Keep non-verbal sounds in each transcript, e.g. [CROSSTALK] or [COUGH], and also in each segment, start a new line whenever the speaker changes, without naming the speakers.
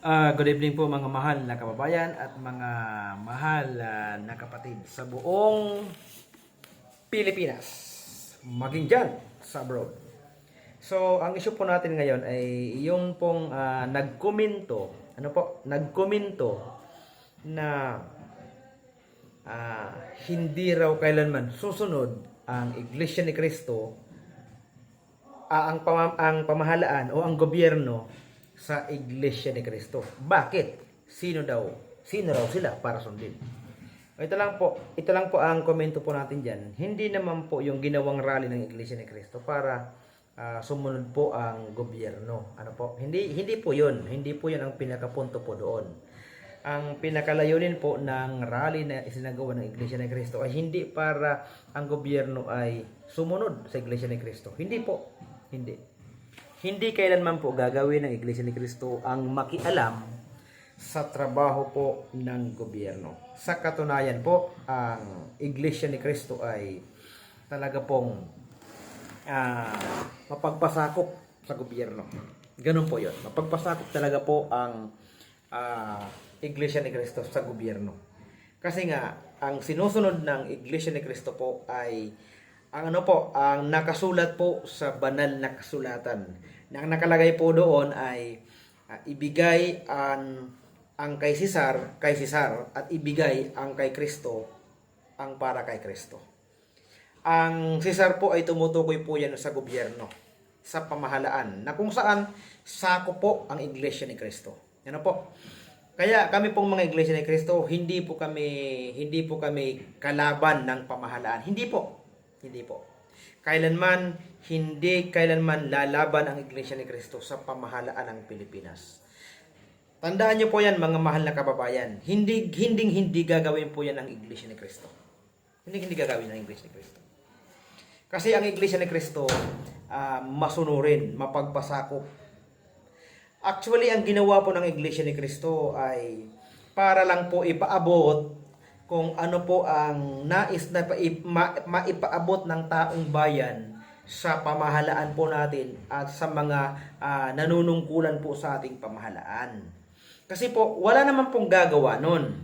Ah, good evening po mga mahal na kababayan at mga mahal ah, na kapatid sa buong Pilipinas. Maging dyan sa abroad. So, ang issue po natin ngayon ay yung pong ah, nagkomento, ano po, nagkomento na ah, hindi raw kailanman susunod ang Iglesia ni Cristo ah, ang, pama- ang pamahalaan o ang gobyerno sa Iglesia ni Cristo. Bakit? Sino daw? Sino raw sila para sundin? Ito lang po, ito lang po ang komento po natin diyan. Hindi naman po yung ginawang rally ng Iglesia ni Cristo para ah, sumunod po ang gobyerno. Ano po? Hindi hindi po 'yun. Hindi po 'yun ang pinakapunto po doon. Ang pinakalayunin po ng rally na isinagawa ng Iglesia ni Cristo ay hindi para ang gobyerno ay sumunod sa Iglesia ni Cristo. Hindi po. Hindi. Hindi kailanman po gagawin ng Iglesia ni Cristo ang makialam sa trabaho po ng gobyerno. Sa katunayan po, ang Iglesia ni Cristo ay talaga pong ah, mapagpasakop sa gobyerno. Ganun po yun. Mapagpasakop talaga po ang ah, Iglesia ni Cristo sa gobyerno. Kasi nga, ang sinusunod ng Iglesia ni Cristo po ay ang ano po, ang nakasulat po sa banal na kasulatan. Na ang nakalagay po doon ay ah, ibigay ang ang kay Cesar, kay Cesar at ibigay ang kay Kristo ang para kay Kristo. Ang Cesar po ay tumutukoy po yan sa gobyerno, sa pamahalaan, na kung saan sako po ang Iglesia ni Kristo. Ano po? Kaya kami pong mga Iglesia ni Kristo, hindi po kami hindi po kami kalaban ng pamahalaan. Hindi po. Hindi po. Kailanman hindi kailanman lalaban ang Iglesia ni Kristo sa pamahalaan ng Pilipinas. Tandaan niyo po yan mga mahal na kababayan. Hindi hindi hindi gagawin po yan ng Iglesia ni Kristo. Hindi hindi gagawin ng Iglesia ni Kristo. Kasi ang Iglesia ni Kristo ah, masunurin, mapagpasakop. Actually, ang ginawa po ng Iglesia ni Kristo ay para lang po ipaabot kung ano po ang nais na pa- ma- maipaabot ng taong bayan sa pamahalaan po natin at sa mga ah, nanunungkulan po sa ating pamahalaan. Kasi po, wala naman pong gagawa nun.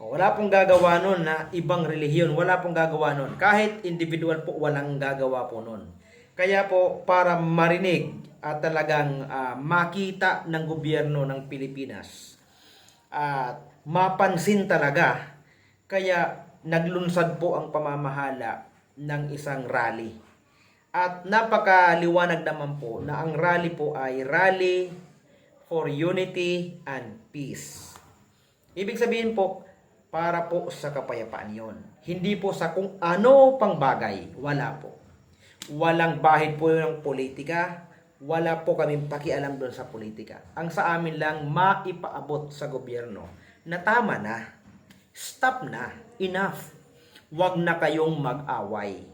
Wala pong gagawa nun na ibang relihiyon. Wala pong gagawa nun. Kahit individual po, walang gagawa po nun. Kaya po, para marinig at talagang ah, makita ng gobyerno ng Pilipinas at mapansin talaga, kaya naglunsad po ang pamamahala ng isang rally. At napakaliwanag naman po na ang rally po ay rally for unity and peace. Ibig sabihin po, para po sa kapayapaan yon. Hindi po sa kung ano pang bagay. Wala po. Walang bahid po ng politika. Wala po kaming pakialam doon sa politika. Ang sa amin lang, maipaabot sa gobyerno na tama na. Stop na. Enough. Huwag na kayong mag-away.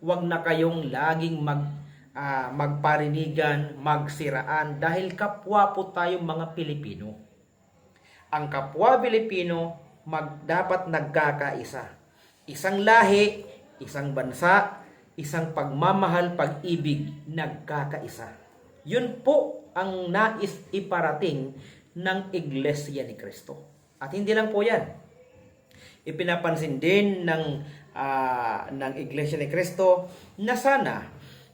Huwag na kayong laging mag ah, magparinigan, magsiraan dahil kapwa po tayong mga Pilipino. Ang kapwa Pilipino mag, dapat nagkakaisa. Isang lahi, isang bansa, isang pagmamahal, pag-ibig, nagkakaisa. Yun po ang nais iparating ng Iglesia ni Cristo. At hindi lang po yan. Ipinapansin din ng, ah, ng Iglesia ni Cristo na sana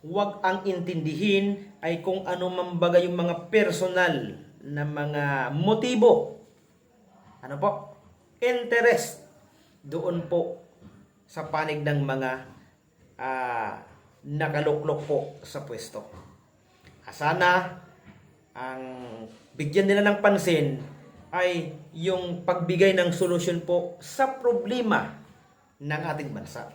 wag ang intindihin ay kung ano man bagay yung mga personal na mga motibo. Ano po? Interest doon po sa panig ng mga ah, nakaluklok po sa pwesto. Ah, Sana ang bigyan nila ng pansin ay yung pagbigay ng solusyon po sa problema ng ating bansa.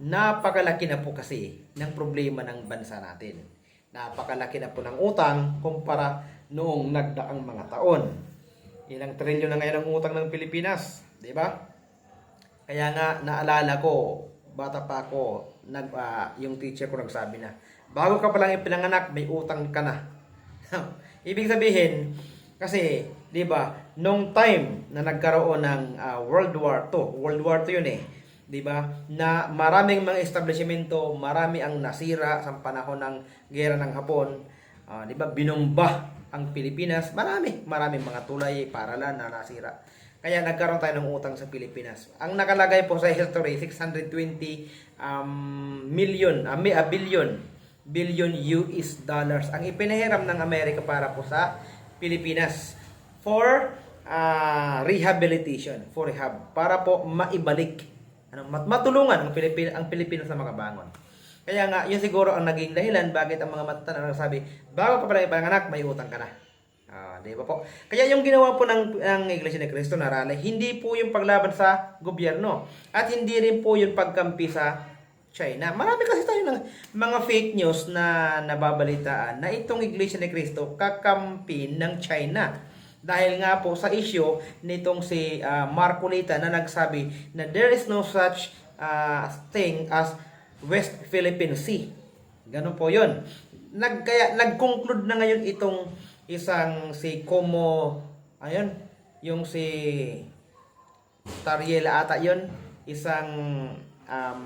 Napakalaki na po kasi ng problema ng bansa natin. Napakalaki na po ng utang kumpara noong nagdaang mga taon. Ilang trilyon na ngayon ang utang ng Pilipinas, di ba? Kaya nga naalala ko, bata pa ako, nag, ah, yung teacher ko nagsabi na, bago ka pa lang ipinanganak, may utang ka na. [LAUGHS] Ibig sabihin, kasi, di ba, nung time na nagkaroon ng ah, World War II, World War II yun eh, di ba, na maraming mga establishmento, marami ang nasira sa panahon ng gera ng Hapon, ah, di ba, binomba ang Pilipinas, marami, maraming mga tulay, paralan na nasira. Kaya nagkaroon tayo ng utang sa Pilipinas. Ang nakalagay po sa history, 620 um, million, a, a billion, billion US dollars ang ipinahiram ng Amerika para po sa Pilipinas for ah, rehabilitation, for rehab, para po maibalik, ano, mat- matulungan ang Pilipinas, ang Pilipinas na makabangon. Kaya nga, yun siguro ang naging dahilan bakit ang mga matatanda nagsabi, bago ka pala ipanganak, may utang ka na. Ah, di ba po? Kaya yung ginawa po ng, ng Iglesia ni Cristo na rally, hindi po yung paglaban sa gobyerno. At hindi rin po yung pagkampi sa China. Marami kasi tayo ng mga fake news na nababalitaan na itong Iglesia ni Cristo kakampi ng China. Dahil nga po sa issue nitong si ah, Marco Lita na nagsabi na there is no such ah, thing as West Philippine Sea. Ganun po 'yon. Nag kaya nag-conclude na ngayon itong isang si Como ayun, yung si Tariela ata 'yon, isang um,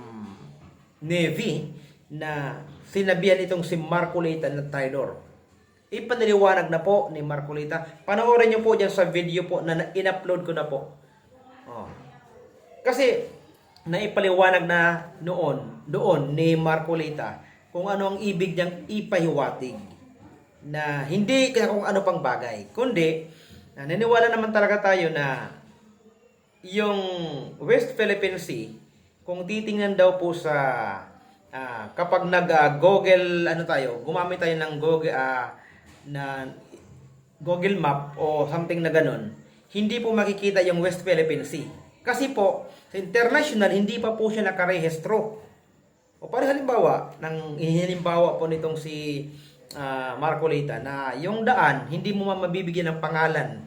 Navy na sinabihan itong si Marcolita na traitor. Ipaniliwanag na po ni Marcolita. Panoorin niyo po dyan sa video po na in-upload ko na po. Oh. Kasi naipaliwanag na noon, doon ni Marcolita kung ano ang ibig niyang ipahiwatig na hindi kaya kung ano pang bagay, kundi naniniwala naman talaga tayo na yung West Philippine Sea, kung titingnan daw po sa ah, kapag nag ah, Google ano tayo, gumamit tayo ng Google ah, na Google Map o something na ganun, hindi po makikita yung West Philippine Sea. Kasi po, sa international, hindi pa po siya nakarehistro. O para halimbawa, nang inihalimbawa po nitong si ah, Marcolita na yung daan, hindi mo ma- mabibigyan ng pangalan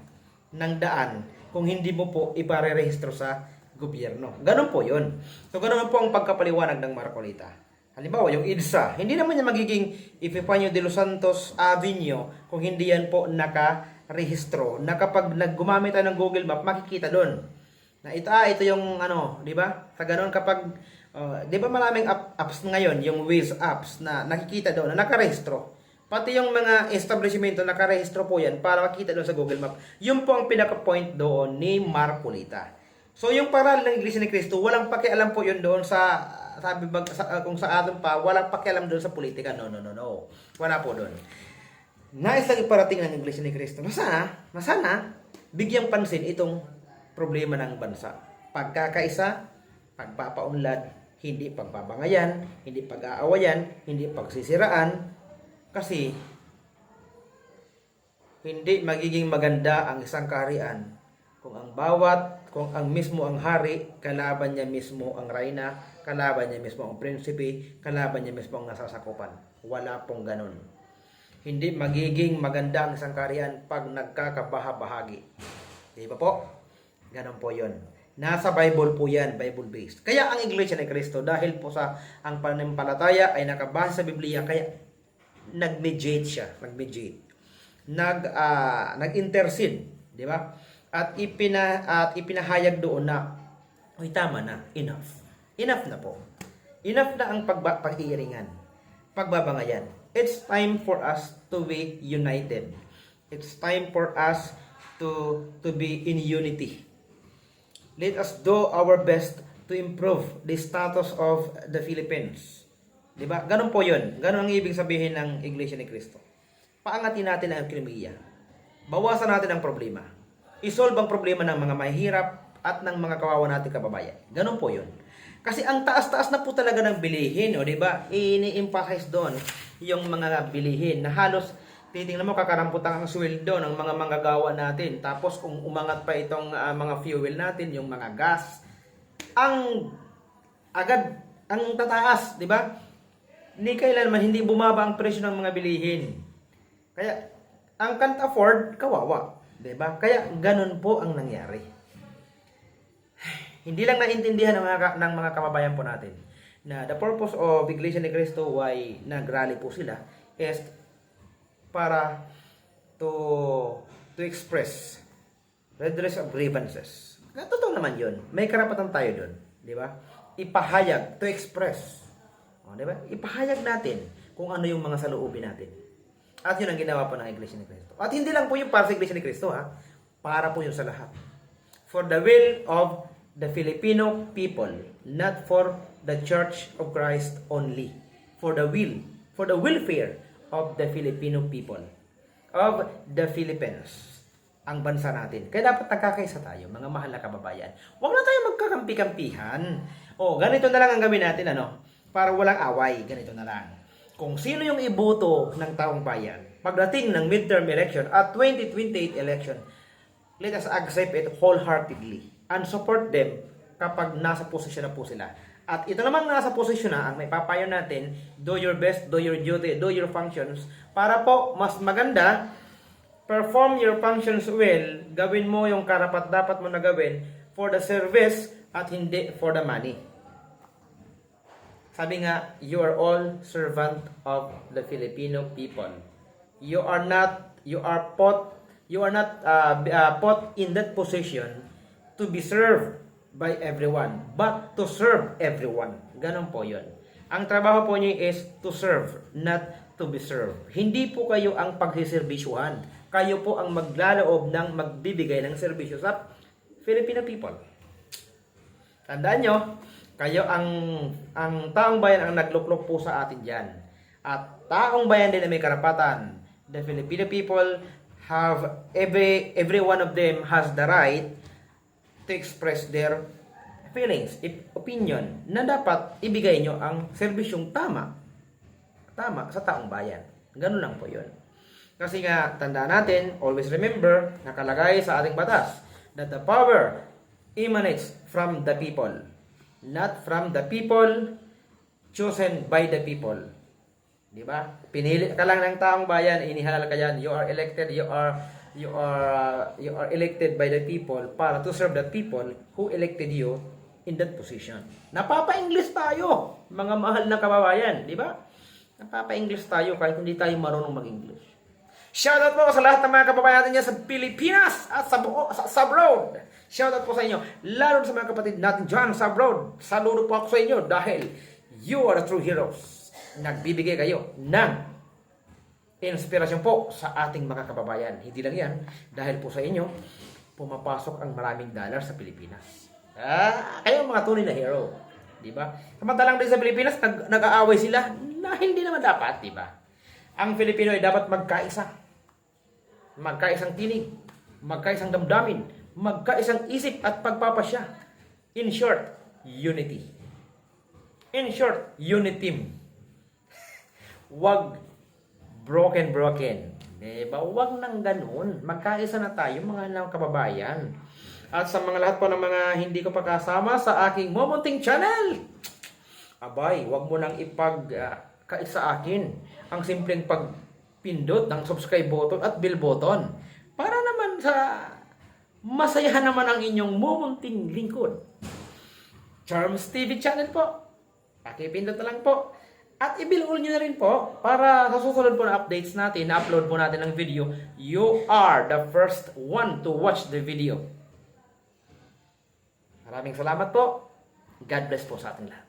ng daan kung hindi mo po iparerehistro sa gobyerno. Ganun po yun. So, ganun po ang pagkapaliwanag ng Marcolita. Halimbawa, yung EDSA, hindi naman niya magiging Epifanio de los Santos Avenue kung hindi yan po nakarehistro na kapag naggumamit tayo ng Google Map, makikita doon. Na ito, ah, ito yung ano, di ba? Sa ganun kapag, uh, di ba maraming app- apps ngayon, yung Waze apps na nakikita doon, na nakarehistro. Pati yung mga establishmento nakarehistro po yan para makita doon sa Google Map. Yun po ang pinaka-point doon ni Marcolita. So yung paral ng Iglesia ni Cristo, walang pakialam po yun doon sa sabi bag, sa, uh, kung sa atin pa, walang pakialam doon sa politika. No, no, no, no. Wala po doon. Nais lang iparating ng Iglesia ni Cristo na sana, na sana, bigyang pansin itong problema ng bansa. Pagkakaisa, pagpapaunlad, hindi pagbabangayan, hindi pag-aawayan, hindi pagsisiraan, kasi hindi magiging maganda ang isang kaharian kung ang bawat, kung ang mismo ang hari, kalaban niya mismo ang reyna, kalaban niya mismo ang prinsipe, kalaban niya mismo ang nasasakupan. Wala pong ganun. Hindi magiging maganda ang isang kaharian pag nagkakabaha-bahagi. Di ba po? Ganon po yon. Nasa Bible po yan, Bible-based. Kaya ang Iglesia ni Cristo, dahil po sa ang pananampalataya ay nakabase sa Biblia, kaya nag-mediate siya, nag-mediate. Nag ah, nag-intercede, di ba? At ipina at ipinahayag doon na Uy, tama na. Enough. Enough na po. Enough na ang pagba- pag-iiringan. Pagbabangayan. It's time for us to be united. It's time for us to to be in unity. Let us do our best to improve the status of the Philippines. 'Di ba? Ganun po 'yun. Ganun ang ibig sabihin ng Iglesia ni Cristo. Paangatin natin ang ekonomiya. Bawasan natin ang problema. Isolve ang problema ng mga mahihirap at ng mga kawawa nating kababayan. Ganun po 'yun. Kasi ang taas-taas na po talaga ng bilihin, o 'di ba? Ini-emphasize doon yung mga bilihin na halos titingnan mo kakaramputan ang sweldo ng mga manggagawa natin. Tapos kung umangat pa itong ah, mga fuel natin, yung mga gas, ang agad ang tataas, 'di ba? Ni kailanman hindi bumaba ang presyo ng mga bilihin. Kaya ang can't afford, kawawa, 'di ba? Kaya ganun po ang nangyari. Hindi lang naintindihan ng mga, ng mga kababayan po natin na the purpose of Iglesia ni Cristo why nagrally po sila is para to to express redress of grievances. Na totoo naman 'yun. May karapatan tayo doon, 'di ba? Ipahayag, to express. 'di ba? Ipahayag natin kung ano yung mga saloobin natin. At yun ang ginawa po ng Iglesia ni Cristo. At hindi lang po yung para sa Iglesia ni Cristo, ha? Para po yun sa lahat. For the will of the Filipino people, not for the Church of Christ only. For the will, for the welfare of the Filipino people, of the Philippines ang bansa natin. Kaya dapat nagkakaisa tayo, mga mahal na kababayan. Huwag na tayo magkakampi-kampihan. O, ganito na lang ang gawin natin, ano? Para walang away, ganito na lang. Kung sino yung iboto ng taong bayan, pagdating ng midterm election at 2028 election, let us accept it wholeheartedly and support them kapag nasa posisyon na po sila. At ito naman nasa posisyon na, ang may papayo natin, do your best, do your duty, do your functions, para po mas maganda perform your functions well, gawin mo yung karapat dapat mo na gawin for the service at hindi for the money. Sabi nga, you are all servant of the Filipino people. You are not, you are put, you are not uh, uh, put in that position to be served by everyone, but to serve everyone. Ganon po yun. Ang trabaho po niyo is to serve, not to be served. Hindi po kayo ang pagsiserbisyuhan. Kayo po ang maglaloob ng magbibigay ng serbisyo sa Filipino people. Tandaan nyo, kayo ang ang taong bayan ang nagluklok po sa atin diyan. At taong bayan din na may karapatan. The Filipino people have every every one of them has the right to express their feelings, opinion na dapat ibigay nyo ang serbisyong tama. Tama sa taong bayan. Ganun lang po 'yon. Kasi nga, tandaan natin, always remember, nakalagay sa ating batas, that the power emanates from the people, not from the people chosen by the people. Di ba? Pinili ka lang ng taong bayan, inihalal ka yan, you are elected, you are you are uh, you are elected by the people para to serve the people who elected you in that position. Napapa-English tayo, mga mahal na kababayan, di ba? Napapa-English tayo kahit hindi tayo marunong mag-English. Shoutout po sa lahat ng mga kababayan natin sa Pilipinas at sa, buo, sa abroad. Shoutout po sa inyo, lalo sa mga kapatid natin dyan sa abroad. Saludo po ako sa inyo dahil you are the true heroes. Nagbibigay kayo ng inspirasyon po sa ating mga kababayan. Hindi lang yan, dahil po sa inyo, pumapasok ang maraming dollar sa Pilipinas. Ah, kayo mga tunay na hero. Di ba? Samantalang din sa Pilipinas, nag, nag-aaway sila na hindi naman dapat, di ba? Ang Filipino ay dapat magkaisa. Magkaisang tinig, magkaisang damdamin, magkaisang isip at pagpapasya. In short, unity. In short, unity. Wag broken broken. Diba? Wag nang ganun. Magkaisa na tayo mga lang kababayan. At sa mga lahat po ng mga hindi ko pa kasama sa aking Momonting Channel. Abay, wag mo nang ipag ah, kait akin ang simpleng pagpindot ng subscribe button at bell button para naman sa masayahan naman ang inyong Momonting lingkod. Charms TV channel po. Pakipindot na lang po. At i-bill nyo na rin po para sa susunod po na updates natin, na-upload po natin ng video, you are the first one to watch the video. Maraming salamat po. God bless po sa ating lahat.